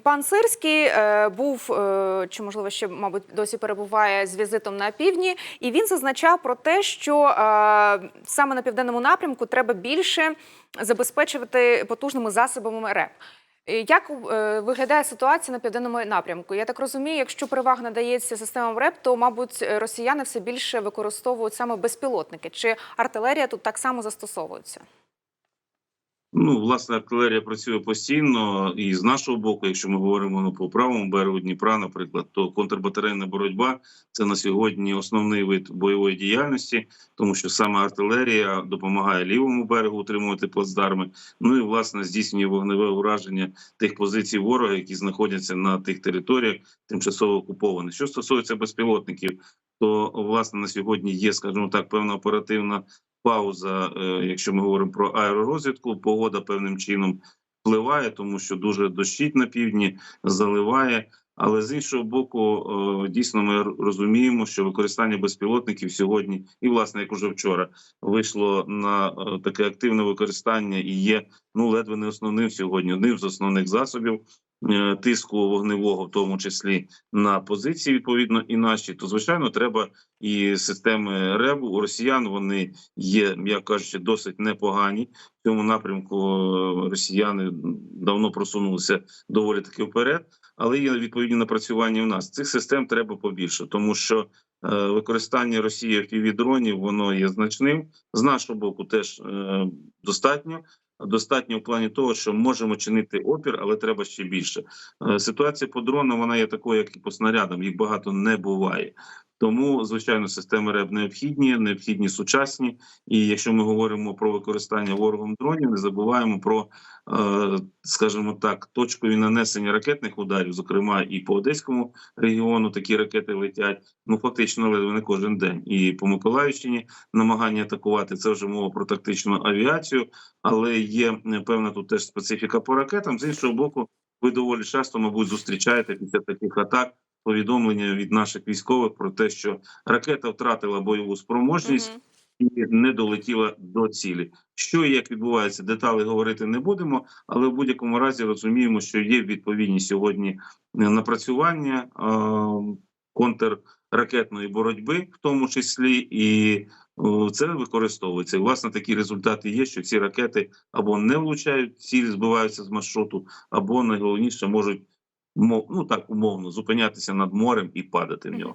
Пан Сирський е, був е, чи можливо ще, мабуть, досі перебуває з візитом на півдні, і він зазначав про те, що е, саме на південному напрямку треба більше забезпечувати потужними засобами РЕП. Як виглядає ситуація на південному напрямку? Я так розумію, якщо перевага надається системам РЕП, то мабуть росіяни все більше використовують саме безпілотники. Чи артилерія тут так само застосовується? Ну, власне, артилерія працює постійно, і з нашого боку, якщо ми говоримо ну, по правому берегу Дніпра, наприклад, то контрбатарейна боротьба це на сьогодні основний вид бойової діяльності, тому що саме артилерія допомагає лівому берегу утримувати плацдарми. Ну і власне здійснює вогневе ураження тих позицій ворога, які знаходяться на тих територіях, тимчасово окупованих. Що стосується безпілотників, то власне на сьогодні є, скажімо так, певна оперативна пауза, е, якщо ми говоримо про аеророзвідку, погода певним чином впливає, тому що дуже дощить на півдні, заливає. Але з іншого боку, е, дійсно ми розуміємо, що використання безпілотників сьогодні, і власне як уже вчора, вийшло на е, таке активне використання і є ну ледве не основним сьогодні, одним з основних засобів тиску вогневого, в тому числі на позиції, відповідно, і наші, то звичайно треба і системи РЕБу у росіян. Вони є, як кажучи, досить непогані. В цьому напрямку е, росіяни давно просунулися доволі таки вперед, але є відповідні напрацювання в нас. Цих систем треба побільше, тому що е, використання Росії FPV-дронів воно є значним. З нашого боку теж е, достатньо. Достатньо в плані того, що можемо чинити опір, але треба ще більше. Е, Ситуація по дронам вона є такою, як і по снарядам. Їх багато не буває. Тому, звичайно, системи РЕБ необхідні, необхідні сучасні. І якщо ми говоримо про використання ворогом дронів, не забуваємо про, е, скажімо так, точкові нанесення ракетних ударів, зокрема і по Одеському регіону такі ракети летять. Ну фактично, ледве не кожен день. І по Миколаївщині намагання атакувати це вже мова про тактичну авіацію, але є е, певна тут теж специфіка по ракетам. З іншого боку, ви доволі часто, мабуть, зустрічаєте після таких атак повідомлення від наших військових про те, що ракета втратила бойову спроможність Мгм. і не долетіла до цілі. Що і як відбувається, деталі говорити не будемо, але в будь-якому разі розуміємо, що є відповідні сьогодні е, напрацювання е, контрракетної боротьби, в тому числі, і е, це використовується. І, власне, такі результати є, що ці ракети або не влучають, цілі збиваються з маршруту, або найголовніше можуть ну так умовно зупинятися над морем і падати в нього.